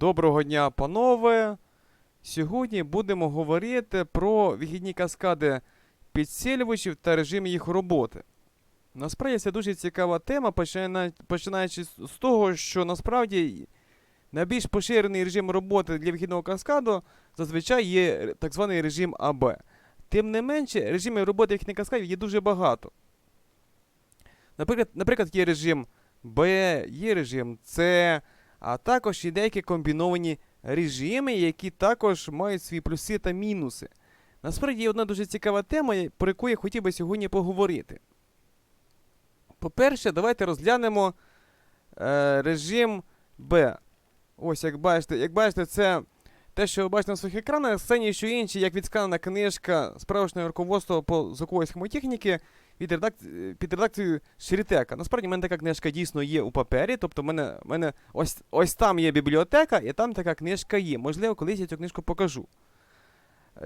Доброго дня, панове! Сьогодні будемо говорити про вихідні каскади підсилювачів та режим їх роботи. Насправді це дуже цікава тема, починаючи з того, що насправді найбільш поширений режим роботи для вихідного каскаду зазвичай є так званий режим АБ. Тим не менше, режимів роботи вихідних каскадів є дуже багато. Наприклад, наприклад, є режим Б, є режим С, а також і деякі комбіновані режими, які також мають свої плюси та мінуси. Насправді є одна дуже цікава тема, про яку я хотів би сьогодні поговорити. По-перше, давайте розглянемо е, режим Б. Ось, як бачите, як бачите, це те, що ви бачите на своїх екранах, це ні що інше, як відсканена книжка справжнього руководства по звукової схемотехніки від редак... під редакцією Шрітека. Насправді, в мене така книжка дійсно є у папері, тобто в мене, в мене ось, ось там є бібліотека, і там така книжка є. Можливо, колись я цю книжку покажу.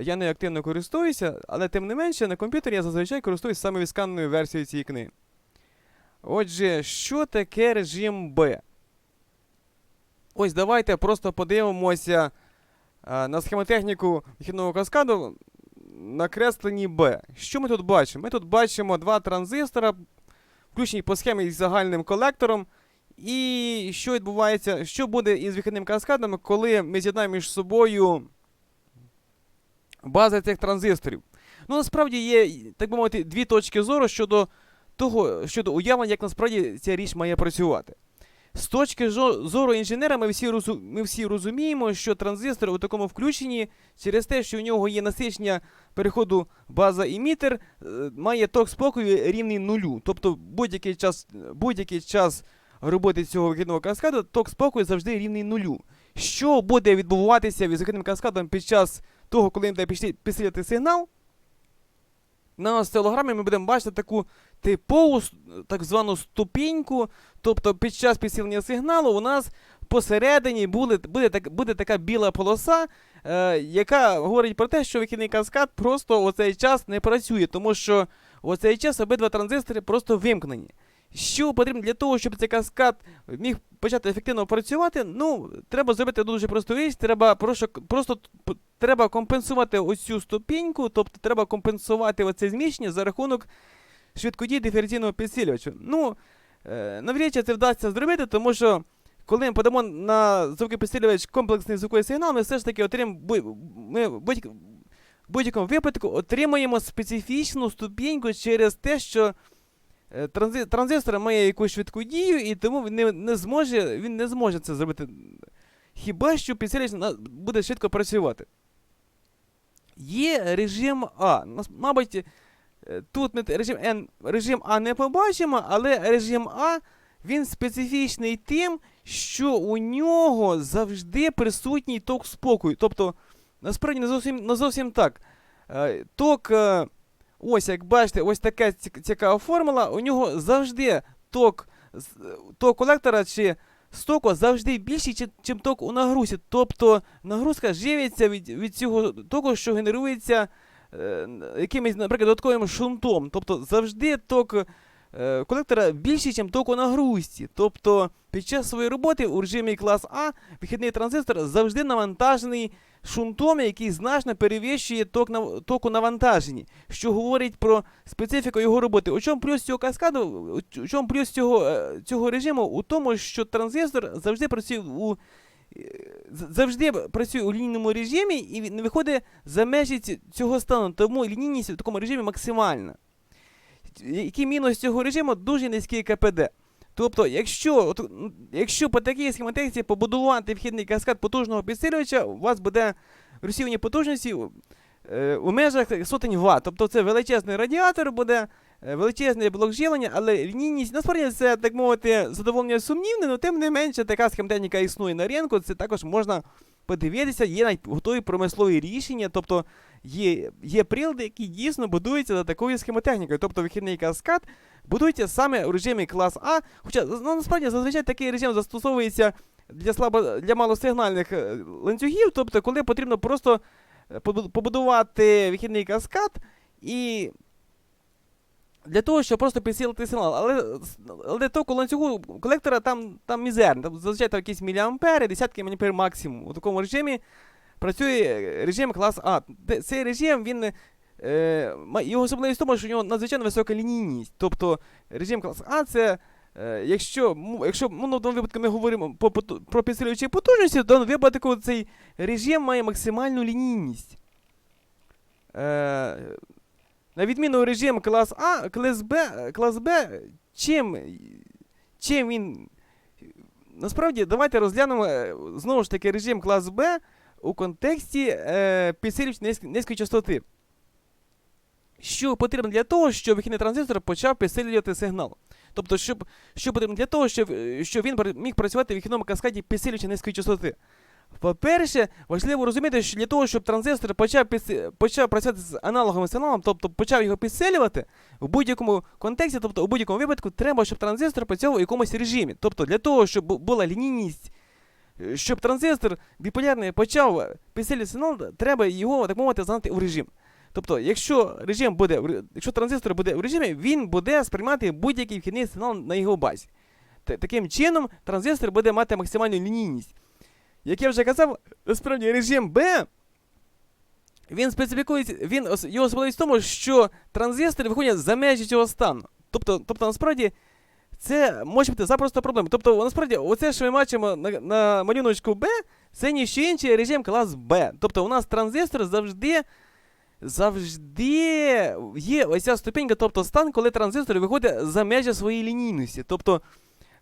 Я не активно користуюся, але тим не менше, на комп'ютері я зазвичай користуюсь саме відсканеною версією цієї книги. Отже, що таке режим Б? Ось давайте просто подивимося на схемотехніку вихідного каскаду на кресленні Б. Що ми тут бачимо? Ми тут бачимо два транзистора, включені по схемі із загальним колектором. І що відбувається, що буде із вихідним каскадом, коли ми з'єднаємо між собою бази цих транзисторів? Ну, насправді є, так би мовити, дві точки зору щодо того, щодо уявлення, як насправді ця річ має працювати. З точки зору інженера, ми всі, розу- ми всі розуміємо, що транзистор у такому включенні через те, що у нього є насичення переходу база-емітер, е, має ток спокою рівний нулю. Тобто будь-який час, будь-який час роботи цього вихідного каскаду, ток спокою завжди рівний нулю. Що буде відбуватися із вихідним каскадом під час того, коли буде пішли- підсилювати сигнал? На осцилограмі ми будемо бачити таку типову так звану ступіньку, тобто під час підсилення сигналу у нас посередині буде, буде, так, буде така біла полоса, е, яка говорить про те, що вихідний каскад просто у цей час не працює, тому що у цей час обидва транзистори просто вимкнені. Що потрібно для того, щоб цей каскад міг почати ефективно працювати? Ну, треба зробити дуже просту річ, треба просто, просто треба компенсувати оцю ступіньку, тобто треба компенсувати оце зміщення за рахунок швидкодії диференційного підсилювача. Ну, е, навряд чи це вдасться зробити, тому що коли ми подамо на звуковий підсилювач комплексний звуковий сигнал, ми все ж таки отримаємо бу- ми в будь-якому випадку отримаємо специфічну ступіньку через те, що е, транзи- транзистор має якусь швидку дію, і тому він не, не зможе, він не зможе це зробити. Хіба що підсилювач буде швидко працювати. Є режим А. Мабуть, е, тут ми режим N, режим А не побачимо, але режим А він специфічний тим, що у нього завжди присутній ток спокою. Тобто, насправді не зовсім, не зовсім так. Е, Ток, е, ось як бачите, ось така цікава формула. У нього завжди ток, ток колектора чи стоку завжди більший, чи- чим ток у нагрузі. Тобто нагрузка живиться від, від цього току, що генерується е, якимось, наприклад, додатковим шунтом. Тобто завжди ток е, колектора більший, ніж ток у нагрузці. Тобто під час своєї роботи у режимі клас А вихідний транзистор завжди навантажений шунтом, який значно перевищує ток, нав... ток у навантаженні, що говорить про специфіку його роботи. У чому плюс цього каскаду, у чому плюс цього, е, цього режиму? У тому, що транзистор завжди працює у е, завжди працює у лінійному режимі і не виходить за межі цього стану, тому лінійність в такому режимі максимальна. Який мінус цього режиму? Дуже низький КПД. Тобто, якщо, от, якщо по такій схематиці побудувати вхідний каскад потужного підсилювача, у вас буде розсіювання потужності е, у межах сотень Вт. Тобто це величезний радіатор буде, е, величезний блок живлення, але лінійність, насправді це, так мовити, задоволення сумнівне, але тим не менше така схематехніка існує на ринку, це також можна подивитися, є навіть готові промислові рішення, тобто є, є прилади, які дійсно будуються за такою схемотехнікою. Тобто вихідний каскад будується саме у режимі клас А. Хоча ну, насправді зазвичай такий режим застосовується для слабо для малосигнальних е, ланцюгів, тобто коли потрібно просто е, побудувати вихідний каскад і для того, щоб просто підсилити сигнал. Але, але току ланцюгу колектора там, там мізерний. Там зазвичай там якісь міліампери, десятки міліампер максимум. У такому режимі працює режим клас А. Цей режим, він. Е, його особливість в тому, що у нього надзвичайно висока лінійність. Тобто режим клас А це. Е, якщо, якщо ну, в даному випадку ми говоримо по, про підсилювачі потужності, в даному випадку цей режим має максимальну лінійність. Е, на відміну режим клас А, клас Б, клас Б, чим, чим він. Насправді, давайте розглянемо е, знову ж таки режим клас Б у контексті е, підсилювач низької частоти. Що потрібно для того, щоб вихідний транзистор почав підсилювати сигнал? Тобто, щоб, що потрібно для того, щоб, е, щоб він міг працювати в вихідному каскаді підсилювача низької частоти? По-перше, важливо розуміти, що для того, щоб транзистор почав, підси- почав працювати з аналоговим сигналом, тобто почав його підсилювати, в будь-якому контексті, тобто у будь-якому випадку, треба, щоб транзистор працював у якомусь режимі. Тобто для того, щоб була лінійність, е, щоб транзистор біполярний почав підсилювати сигнал, треба його, так мовити, занати у режим. Тобто, якщо режим буде, якщо транзистор буде в режимі, він буде сприймати будь-який вхідний сигнал на його базі. Та- Таким чином, транзистор буде мати максимальну лінійність. Як я вже казав, насправді режим Б. Він специфікується, він його особливість в тому, що транзистори виходять за межі цього стану. Тобто, тобто насправді, це може бути запросто проблема. Тобто, насправді, оце, що ми бачимо на, на малюночку Б, це ні що інший режим клас Б. Тобто, у нас транзистор завжди. Завжди є ось ця ступенька, тобто стан, коли транзистор виходить за межі своєї лінійності. Тобто,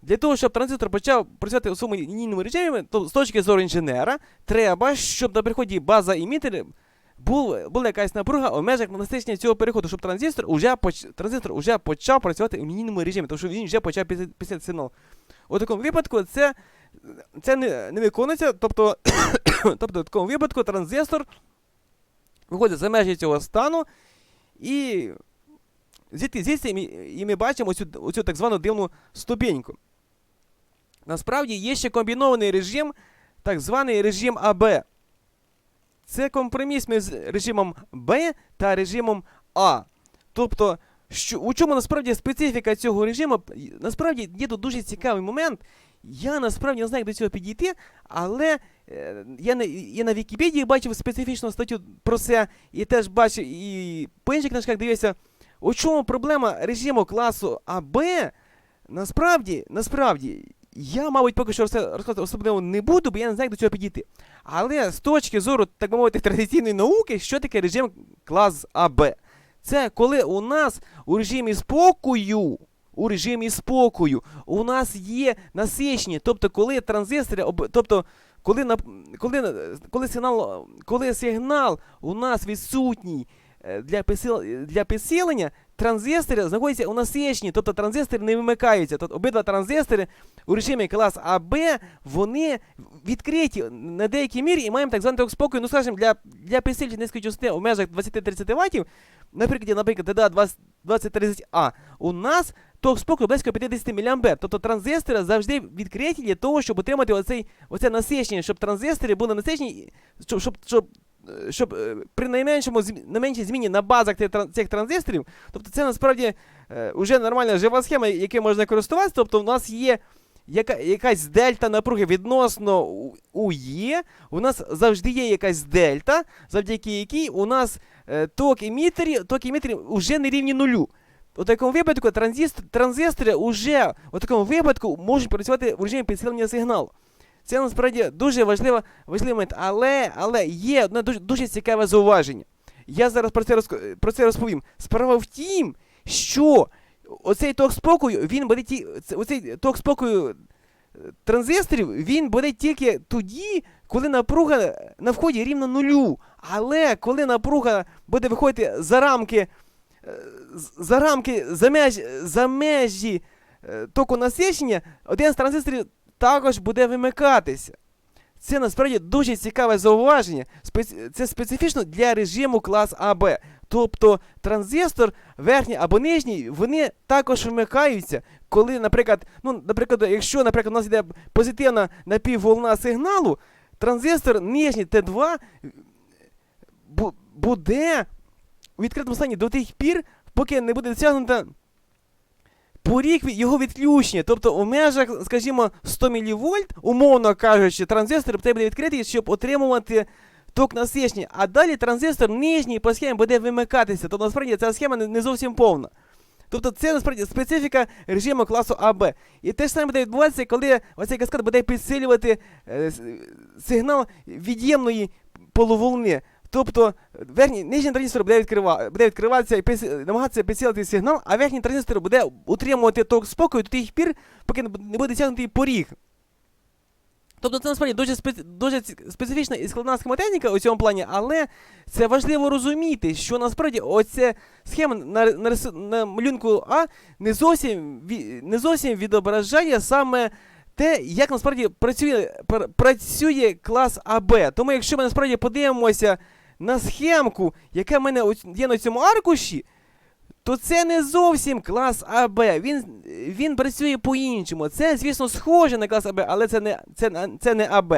для того, щоб транзистор почав працювати у своєму лінійному режимі, то з точки зору інженера, треба, щоб на переході база імітер був, була якась напруга у межах настичення цього переходу, щоб транзистор уже, поч, транзистор уже почав працювати у лінійному режимі, тому що він вже почав після сигнал. У такому випадку це, це не, не виконується, тобто, тобто в такому випадку транзистор виходить за межі цього стану і звідти звідси і ми- бачимо цю, оцю так звану дивну ступеньку. Насправді є ще комбінований режим, так званий режим АБ. Це компроміс між режимом Б та режимом А. Тобто, що, у чому насправді специфіка цього режиму? Насправді є тут дуже цікавий момент. Я насправді не знаю, як до цього підійти, але я, на, я на Вікіпедії бачив специфічну статтю про це, і теж бачив, і по інших книжках дивився, у чому проблема режиму класу АБ. Насправді, насправді, я, мабуть, поки що розказувати особливо не буду, бо я не знаю, як до цього підійти. Але з точки зору, так би мовити, традиційної науки, що таке режим клас АБ? Це коли у нас у режимі спокою, у режимі спокою, у нас є насичення, тобто коли транзистори, об- тобто коли, на, коли, коли, сигнал, коли сигнал у нас відсутній е, для, для підсилення, транзистори знаходяться у насиченні, тобто транзистори не вимикаються. Тобто обидва транзистори у режимі клас АБ, вони відкриті на деякій мірі і маємо так званий ток спокою, ну скажімо, для, для підсилювача низької частоти у межах 20-30 Вт, наприклад, наприклад, 2030А, у нас ток спокою близько 50 мА. Тобто транзистори завжди відкриті для того, щоб отримати оцей, оце насичення, щоб транзистори були насичені, щоб, щоб, щоб, е, щоб е, при найменшому найменшій зміні на базах цих транзисторів, тобто це насправді е, вже нормальна жива схема, якою можна користуватися. Тобто у нас є яка, якась дельта напруги відносно у Є, у нас завжди є якась дельта, завдяки якій у нас е, ток емітерів, ток емітерів вже не рівні нулю. У такому випадку транзистор, транзистори вже у такому випадку можуть працювати в режимі підсилення сигналу. Це насправді дуже важлива, важливий момент. Але, але є одне дуже, дуже цікаве зауваження. Я зараз про це, розк- про це розповім. Справа в тім, що оцей ток спокою, він буде ті, оцей ток спокою е, транзисторів, він буде тільки тоді, коли напруга на вході рівна нулю. Але коли напруга буде виходити за рамки, е, за рамки, за межі, за межі е, току насичення, один з транзисторів також буде вимикатися. Це насправді дуже цікаве зауваження. Це специфічно для режиму клас АБ. Тобто транзистор, верхній або нижній, вони також вимикаються, коли, наприклад, ну, наприклад, якщо, наприклад, у нас йде позитивна напівволна сигналу, транзистор нижній Т2 буде у відкритому стані до тих пір, поки не буде досягнуто поріг його відключення. Тобто у межах, скажімо, 100 мВ, умовно кажучи, транзистор буде відкритий, щоб отримувати ток насичення. А далі транзистор нижній по схемі буде вимикатися. Тобто насправді ця схема не зовсім повна. Тобто це насправді специфіка режиму класу АБ. І те ж саме буде відбуватися, коли оцей каскад буде підсилювати е, сигнал від'ємної полуволни. Тобто верхній нижній транзистор буде, відкрива, буде відкриватися і підс- намагатися підсилити сигнал, а верхній транзистор буде утримувати ток спокою до тих пір, поки не буде досягнутий поріг. Тобто це насправді дуже, спе- дуже специфічна і складна схемотехніка у цьому плані, але це важливо розуміти, що насправді оця схема на, на, на малюнку А не зовсім, не зовсім відображає саме те, як насправді працює, пр- працює клас АБ. Тому якщо ми насправді подивимося на схемку, яка в мене є на цьому аркуші, то це не зовсім клас АБ. Він, він працює по-іншому. Це, звісно, схоже на клас АБ, але це не, це, це не АБ.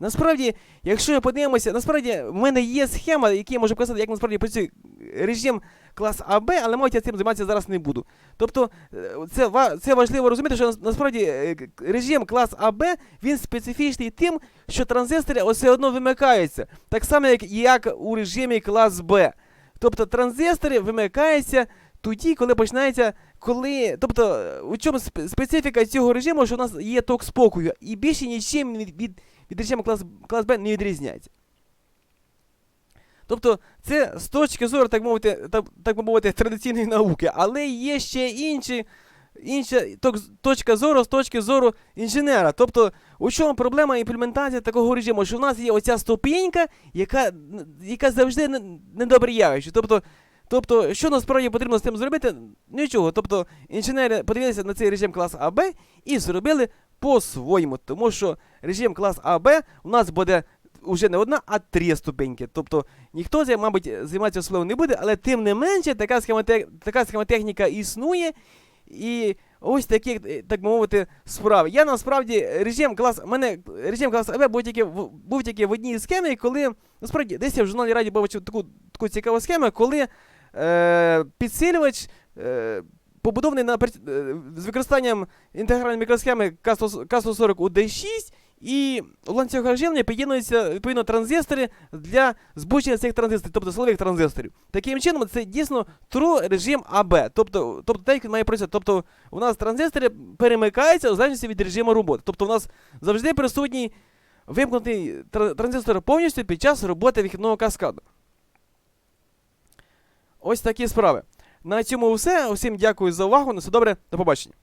Насправді, якщо ми подивимося, насправді в мене є схема, яка може показати, як насправді працює режим клас АБ, але мабуть я цим займатися зараз не буду. Тобто е, це, це важливо розуміти, що насправді е, режим клас АБ він специфічний тим, що транзистори все одно вимикаються. Так само, як, як у режимі клас Б. Тобто транзистори вимикаються тоді, коли починається. Коли, тобто, у чому специфіка цього режиму, що у нас є ток спокою, і більше нічим від, від, від режиму клас, клас Б не відрізняється. Тобто, це з точки зору, так мовити, так, так мовити, традиційної науки, але є ще інші, інша точка зору з точки зору інженера. Тобто, у чому проблема імплементації такого режиму? Що в нас є оця ступінька, яка, яка завжди не- недобріяюча. Тобто, тобто, що насправді потрібно з цим зробити? Нічого. Тобто, інженери подивилися на цей режим клас АБ і зробили по-своєму. Тому що режим клас АБ у нас буде вже не одна, а три ступеньки. Тобто ніхто цим, мабуть, займатися особливо не буде, але тим не менше така схемотехніка існує. І ось такі, е, так мовити, справи. Я насправді режим клас. мене режим клас АВ був тільки був тільки в одній схемі, коли насправді десь я в журналі Раді бачив таку, таку цікаву схему, коли е, підсилювач. Е, Побудований на е, з використанням інтегральної мікросхеми К140 у D6, і у ланцюгах живлення під'єднуються відповідно транзистори для збучення цих транзисторів, тобто силових транзисторів. Таким чином, це дійсно true режим АБ. Тобто, тобто так він має працювати. Тобто, у нас транзистори перемикаються у залежності від режиму роботи. Тобто, у нас завжди присутній вимкнутий транзистор повністю під час роботи вихідного каскаду. Ось такі справи. На цьому все. Усім дякую за увагу. На все добре, до побачення.